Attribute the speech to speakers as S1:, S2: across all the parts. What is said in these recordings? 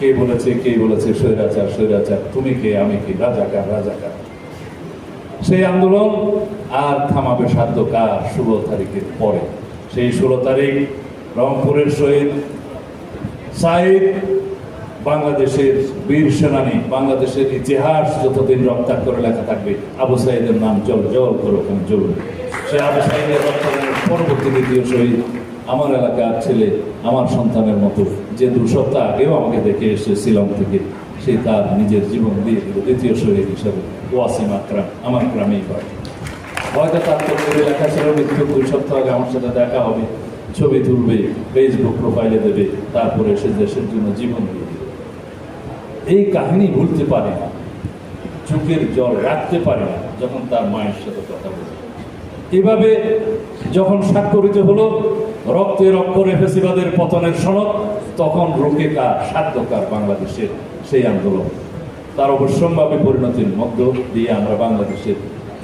S1: কে বলেছে কে বলেছে, স্বৈরাচার স্বৈরাচার, তুমি কে, আমি কে, রাজাকার রাজাকার? সেই আন্দোলন আর থামাবে সাধ্য কার ষোলো তারিখের পরে। সেই ষোলো তারিখ রংপুরের শহীদ সাইদ, বাংলাদেশের বীর সেনানী, বাংলাদেশের ইতিহাস যতদিন রক্তাক্ত করে লেখা থাকবে, আবু সাইদের নাম জল জল করে ওখানে জ্বলবে সে আবু সাইদের রক্তদানের পরবর্তী দ্বিতীয় শহীদ আমার এলাকার ছেলে, আমার সন্তানের মতো। যে দু সপ্তাহ আগেও আমাকে দেখে এসে শিলং থেকে, সে তার নিজের জীবন দিয়ে দ্বিতীয় শহীদ হিসাবে, ওয়াসিম আকরাম, আমার গ্রামেই পারে হয়তো তার পত্রিকায় লেখা ছিল মৃত্যু দুই সপ্তাহ আগে আমার সাথে দেখা হবে, ছবি তুলবে ফেসবুক প্রোফাইলে দেবে, তারপরে সে দেশের জন্য জীবন দিয়ে দেবে। এই কাহিনী ভুলতে পারে না, চোখের জল রাখতে পারে না, যখন তার মায়ের সাথে কথা বলে। এভাবে যখন স্বাক্ষরিত হলো, রক্তে রক্তরে ফেসিবাদের পতনের সনদ তখন রোকে কার সাধ্যকার বাংলাদেশের সেই আন্দোলন। তার অবশ্যম্ভাবী পরিণতির মধ্য দিয়ে আমরা বাংলাদেশের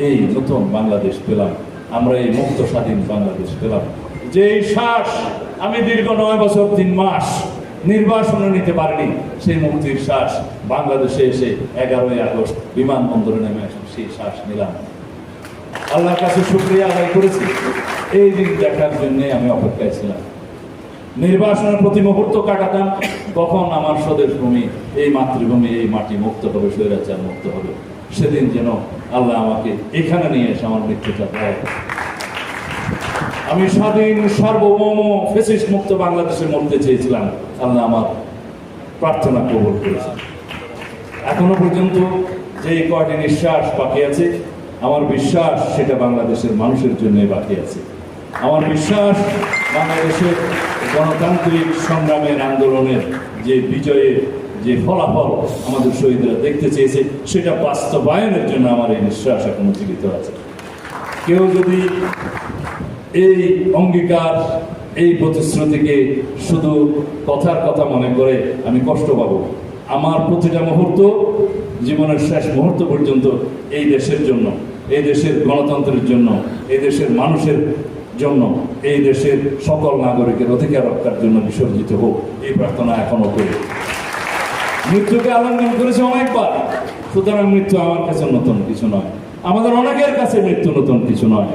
S1: এই নতুন বাংলাদেশ পেলাম। আমরা এই মুক্ত স্বাধীন বাংলাদেশ পেলাম। যে শ্বাস আমি দীর্ঘ নয় বছর, তিন মাস নির্বাসনে নিতে পারিনি, সেই মুক্তির শ্বাস বাংলাদেশে এসে এগারোই আগস্ট বিমানবন্দরে নেমে সেই শ্বাস নিলাম। আল্লাহর কাছে শুক্রিয়া আদায় করেছি। এই দিন দেখার জন্য আমি অপেক্ষায় ছিলাম। নির্বাসনের প্রতি মুহূর্ত কাটাতাম, তখন আমার স্বদেশ ভূমি, এই মাতৃভূমি, এই মাটি মুক্ত হবে, স্বৈরাচার মুক্ত হবে। সেদিন যেন আল্লাহ আমাকে এখানে নিয়ে এসে আমার মৃত্যুটা দেয়। আমি স্বাধীন, সার্বভৌম ফেসিস মুক্ত বাংলাদেশে মরতে চেয়েছিলাম। আল্লাহ আমার প্রার্থনা কবল করেছেন। এখনও পর্যন্ত যে কয়টি নিঃশ্বাস বাকি আছে, আমার বিশ্বাস সেটা বাংলাদেশের মানুষের জন্য বাকি আছে। আমার বিশ্বাস বাংলাদেশের গণতান্ত্রিক সংগ্রামের আন্দোলনের যে বিজয়ের যে ফলাফল আমাদের শহীদরা দেখতে চেয়েছে, সেটা বাস্তবায়নের জন্য আমার এই নিঃশ্বাস এখন জীবিত আছে। কেউ যদি এই অঙ্গীকার, এই প্রতিশ্রুতিকে শুধু কথার কথা মনে করে, আমি কষ্ট পাবো। আমার প্রতিটা মুহূর্ত, জীবনের শেষ মুহূর্ত পর্যন্ত এই দেশের জন্য, এই দেশের গণতন্ত্রের জন্য, এই দেশের মানুষের জন্য এই দেশের সকল নাগরিকের অধিকার রক্ষার জন্য বিসর্জিত হোক, এই প্রার্থনা এখনও করি। মৃত্যুকে আলিঙ্গন করেছে অনেকবার, সুতরাং মৃত্যু আমার কাছে নতুন কিছু নয়। আমাদের অনেকের কাছে মৃত্যু নতুন কিছু নয়।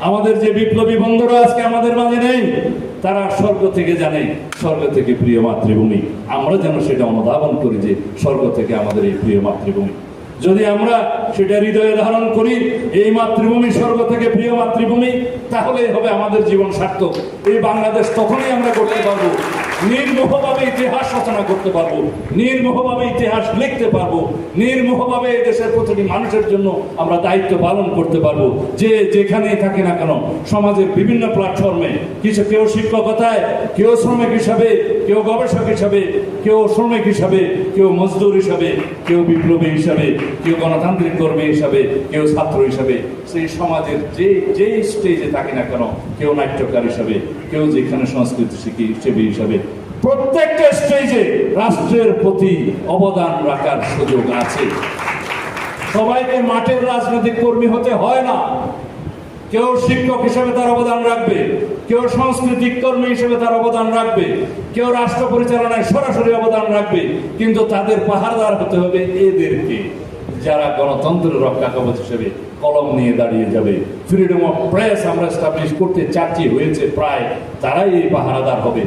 S1: আমাদের যে বিপ্লবী বন্ধুরা আজকে আমাদের মাঝে নেই, তারা স্বর্গ থেকে জানে, স্বর্গ থেকে প্রিয় মাতৃভূমি। আমরা যেন সেটা অনুধাবন করি যে স্বর্গ থেকে আমাদের এই প্রিয় মাতৃভূমি। যদি আমরা সেটা হৃদয়ে ধারণ করি এই মাতৃভূমি, স্বর্গ থেকে প্রিয় মাতৃভূমি, তাহলেই হবে আমাদের জীবন সার্থক। এই বাংলাদেশ তখনই আমরা করতে পারব। নির্মোহভাবে ইতিহাস রচনা করতে পারব। নির্মোহভাবে ইতিহাস লিখতে পারব। নির্মোহভাবে এই দেশের প্রতিটি মানুষের জন্য আমরা দায়িত্ব পালন করতে পারব। যে যেখানেই থাকে না কেন, সমাজের বিভিন্ন প্ল্যাটফর্মে কিছু কেউ শিক্ষকতায়, কেউ শ্রমিক হিসাবে, কেউ গবেষক হিসাবে, কেউ শ্রমিক হিসাবে, কেউ মজদুর হিসাবে, কেউ বিপ্লবী হিসাবে, কেউ গণতান্ত্রিক কর্মী হিসাবে, কেউ ছাত্র হিসাবে। সেই সমাজের যে যেই স্টেজে থাকে না কেন, কেউ নাট্যকার হিসাবে, কেউ যেখানে সংস্কৃতি শিখি হিসেবে হিসাবে, প্রত্যেকটা স্টেজে রাষ্ট্রের প্রতি অবদান রাখার সুযোগ আছে। সবাইকে মাঠের রাজনৈতিক কর্মী হতে হয় না। কেউ শিক্ষক হিসেবে তার অবদান রাখবে, কেউ সাংস্কৃতিক কর্মী হিসেবে তার অবদান রাখবে, কেউ রাষ্ট্র পরিচালনায় সরাসরি অবদান রাখবে, কিন্তু তাদের পাহাড়দার হতে হবে এদেরকে। যারা গণতন্ত্রের রক্ষা কবচ হিসেবে কলম নিয়ে দাঁড়িয়ে যাবে। ফ্রিডম অফ প্রেস আমরা এস্টাবলিশ করতে চাচ্ছি, হয়েছে প্রায় তারাই এই পাহারাদার হবে।